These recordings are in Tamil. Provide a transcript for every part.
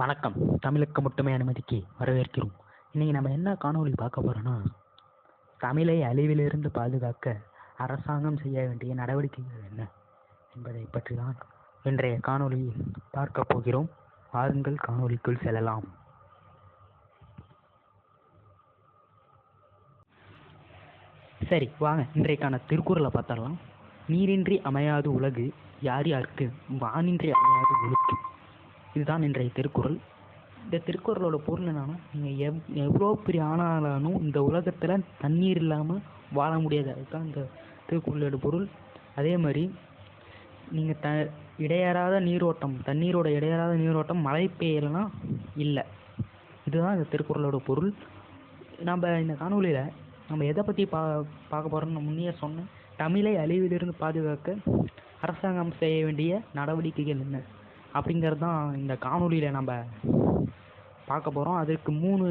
வணக்கம். தமிழுக்கு மட்டுமே அனுமதிக்கு வரவேற்கிறோம். இன்னைக்கு நம்ம என்ன காணொலி பார்க்க போறோம்னா தமிழை அழிவிலிருந்து பாதுகாக்க அரசாங்கம் செய்ய வேண்டிய நடவடிக்கைகள் என்ன என்பதை பற்றி தான் இன்றைய காணொளியில் பார்க்க போகிறோம். வாருங்கள் காணொளிக்குள் செல்லலாம். சரி வாங்க. இன்றைக்கான திருக்குறளை பார்த்தரலாம் நீரின்றி அமையாது உலகு யார் யாருக்கு வானின்றி அமையாது ஒழுக்கு இதுதான் இன்றைய திருக்குறள். இந்த திருக்குறளோட பொருள் என்னன்னா நீங்கள் எவ் எவ்வளோ பெரிய ஆனாலும் இந்த உலகத்தில் தண்ணீர் இல்லாமல் வாழ முடியாது. அதுதான் இந்த திருக்குறளோட பொருள். அதே மாதிரி நீங்கள் த இடையறாத நீரோட்டம் தண்ணீரோட இடையறாத நீரோட்டம் மழை பெய்யலைன்னா இல்லை. இதுதான் இந்த திருக்குறளோட பொருள். நம்ம இந்த காணொலியில் நம்ம எதை பற்றி பா பார்க்க போகிறோம்னு முன்னே சொன்னேன். தமிழை அழிவிலிருந்து பாதுகாக்க அரசாங்கம் செய்ய வேண்டிய நடவடிக்கைகள் என்ன? அப்படிங்கிறது தான் இந்த காணொலியில் நம்ம பார்க்க போகிறோம் அதுக்கு மூணு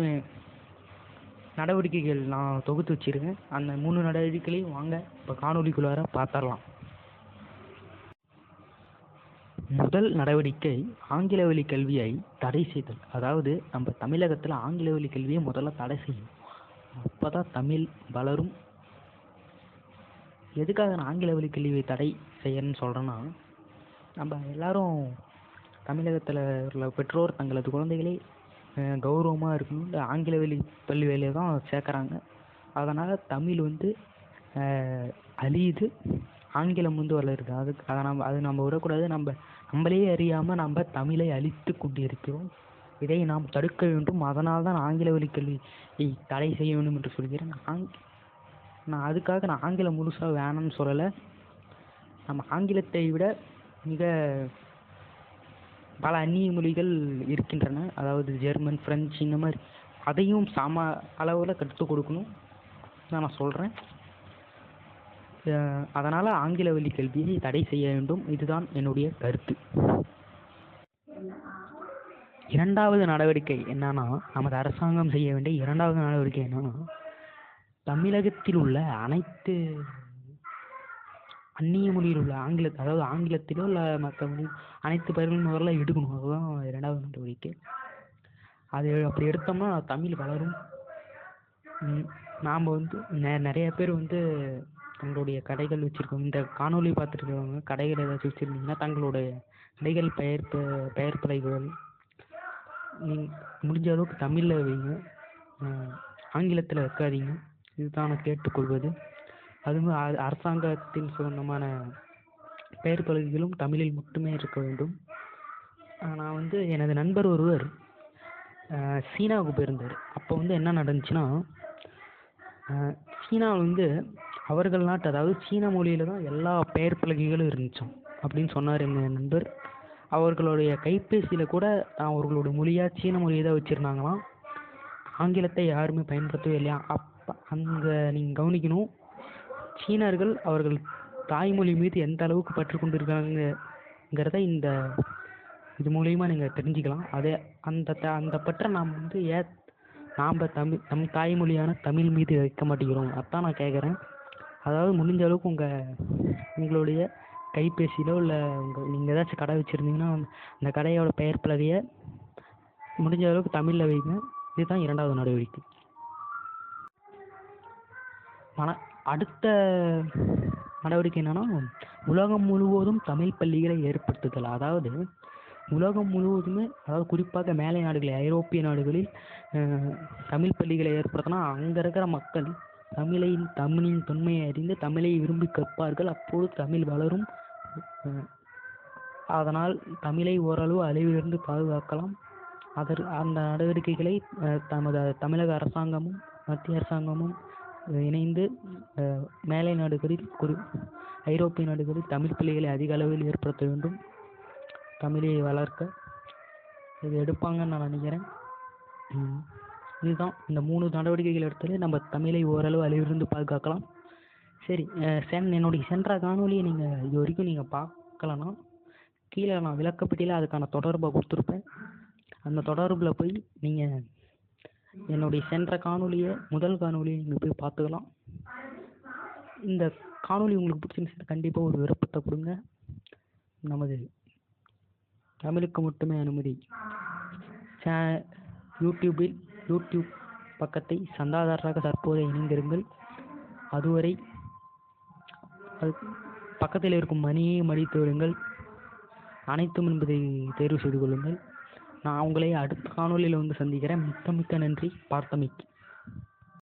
நடவடிக்கைகள் நான் தொகுத்து வச்சுருக்கேன். அந்த மூணு நடவடிக்கைகளையும் வாங்க இப்போ காணொலிக்குள்ளார பார்த்துடலாம். முதல் நடவடிக்கை ஆங்கில வழி கல்வியை தடை செய்தல். அதாவது நம்ம தமிழகத்தில் ஆங்கில வழி கல்வியை முதல்ல தடை செய்யணும். அப்போ தான் தமிழ் வளரும். எதுக்காக நான் ஆங்கில வழி கல்வியை தடை செய்யணும்னு சொல்கிறேன்னா நம்ம எல்லாரும் தமிழகத்தில் உள்ள பெற்றோர் தங்களது குழந்தைகளை கௌரவமாக இருக்கணும். ஆங்கில வழி பள்ளி வேலையை தான் சேர்க்குறாங்க. அதனால் தமிழ் வந்து அழியுது. ஆங்கிலம் வந்து வளருது. அதுக்கு அதை நம்ம அது நம்ம விடக்கூடாது. நம்ம நம்மளே அறியாமல் நம்ம தமிழை அழித்து கொண்டு இருக்கிறோம் இதை நாம் தடுக்க வேண்டும். அதனால் தான் ஆங்கில வழி கல்வியை தடை செய்ய வேண்டும் என்று சொல்கிறேன். ஆங் நான் அதுக்காக நான் ஆங்கிலம் முழுசாக வேணாம்னு சொல்லலை. நம்ம ஆங்கிலத்தை விட மிக பல அந்நிய மொழிகள் இருக்கின்றன. அதாவது ஜெர்மன் ஃப்ரெஞ்சு இந்த மாதிரி அதையும் சம அளவில் கற்றுக் கொடுக்கணும். தான் நான் சொல்கிறேன் அதனால் ஆங்கில வழி கல்வியை தடை செய்ய வேண்டும். இதுதான் என்னுடைய கருத்து. இரண்டாவது நடவடிக்கை என்னன்னா நமது அரசாங்கம் செய்ய வேண்டிய இரண்டாவது நடவடிக்கை என்னன்னா தமிழகத்தில் உள்ள அனைத்து அந்நிய மொழியில் உள்ள ஆங்கிலத்தை அதாவது ஆங்கிலத்திலோ இல்லை மற்ற மொழி அனைத்து பயிர்களும் முதல்ல எடுக்கணும். அதுதான் இரண்டாவது நடவடிக்கை அது அப்படி எடுத்தோம்னா தமிழ் வளரும். நாம் வந்து நெ நிறைய பேர் வந்து தங்களுடைய கடைகள் வச்சுருக்கோம். இந்த காணொலி பார்த்துருக்கவங்க கடைகள் ஏதாச்சும் வச்சுருந்தீங்கன்னா தங்களுடைய கடைகள் பெயர் பெயர் பலகைகள் முடிஞ்ச அளவுக்கு தமிழில் வைங்க. ஆங்கிலத்தில் வைக்காதீங்க. இதுதான் நான் கேட்டுக்கொள்வது. அதுவும் அரசாங்கத்தின் சொந்தமான பெயர் பலகைகளும் தமிழில் மட்டுமே இருக்க வேண்டும். நான் வந்து எனது நண்பர் ஒருவர் சீனாவுக்கு போயிருந்தார். அப்போ வந்து என்ன நடந்துச்சுன்னா சீனாவில் வந்து அவர்கள் நாட்டு அதாவது சீன மொழியில் தான் எல்லா பெயர் பலகைகளும் இருந்துச்சோம் அப்படின்னு சொன்னார் என் நண்பர். அவர்களுடைய கைபேசியில் கூட அவர்களோட மொழியாக சீன மொழியை தான் வச்சுருந்தாங்களாம். ஆங்கிலத்தை யாருமே பயன்படுத்தவே இல்லையா? அப்போ அங்கே நீங்கள் கவனிக்கணும் சீனர்கள் அவர்கள் தாய்மொழி மீது எந்த அளவுக்கு பற்று கொண்டிருக்காங்கிறத இந்த இது மூலயமா நீங்கள் தெரிஞ்சுக்கலாம். அதே அந்த த அந்த பற்றை நாம் வந்து ஏ நாம் தமிழ் நம் தாய்மொழியான தமிழ் மீது வைக்க மாட்டேங்கிறோம். அதான் நான் கேட்குறேன் அதாவது முடிஞ்ச அளவுக்கு உங்கள் உங்களுடைய கைபேசியிலோ இல்லை உங்கள் நீங்கள் ஏதாச்சும் கடை வச்சுருந்தீங்கன்னா அந்த கடையோட பெயர் பலகையை முடிஞ்ச அளவுக்கு தமிழில் வைங்க. இதுதான் இரண்டாவது நடவடிக்கை. மன அடுத்த நடவடிக்கை என்னன்னா உலகம் முழுவதும் தமிழ் பள்ளிகளை ஏற்படுத்துதல். அதாவது உலகம் முழுவதுமே அதாவது குறிப்பாக மேலை நாடுகளில் ஐரோப்பிய நாடுகளில் தமிழ் பள்ளிகளை ஏற்படுத்தினா அங்கே இருக்கிற மக்கள் தமிழின் தமிழின் தொன்மையை அறிந்து தமிழை விரும்பி கற்பார்கள் அப்போது தமிழ் வளரும். அதனால் தமிழை ஓரளவு அழிவிலிருந்து பாதுகாக்கலாம். அதர் அந்த நடவடிக்கைகளை தமது தமிழக அரசாங்கமும் மத்திய அரசாங்கமும் இணைந்து மேலை நாடுகளில் குறி ஐரோப்பிய நாடுகளில் தமிழ் பிள்ளைகளை அதிக அளவில் ஏற்படுத்த வேண்டும். தமிழை வளர்க்க இது எடுப்பாங்கன்னு நான் நினைக்கிறேன். இதுதான் இந்த மூணு நடவடிக்கைகள் எடுத்தாலே நம்ம தமிழை ஓரளவு அழிவிருந்து பாதுகாக்கலாம். சரி சென் என்னுடைய சென்ற காணொலியை நீங்கள் இது வரைக்கும் நீங்கள் பார்க்கலன்னா கீழே நான் விளக்கப்பட்டியில் அதுக்கான தொடர்பை கொடுத்துருப்பேன். அந்த தொடர்பில் போய் நீங்கள் என்னுடைய சென்ற காணொலியை முதல் காணொலியை நீங்கள் போய் பார்த்துக்கலாம். இந்த காணொலி உங்களுக்கு பிடிச்சிருந்துச்சு கண்டிப்பாக ஒரு விருப்பத்தை கொடுங்க. நமது தமிழுக்கு மட்டுமே அனுமதி. சே யூடியூபில் யூடியூப் பக்கத்தை சந்தாதாரராக தற்போது இணைந்திருங்கள். அதுவரை அது பக்கத்தில் இருக்கும் மணியை மடித்து விடுங்கள். அனைத்தும் என்பதை தேர்வு செய்து கொள்ளுங்கள். நான் உங்களை அடுத்த காணொளியில் வந்து சந்திக்கிறேன். மிக்க மிக்க நன்றி. பார்த்தமைக்கு.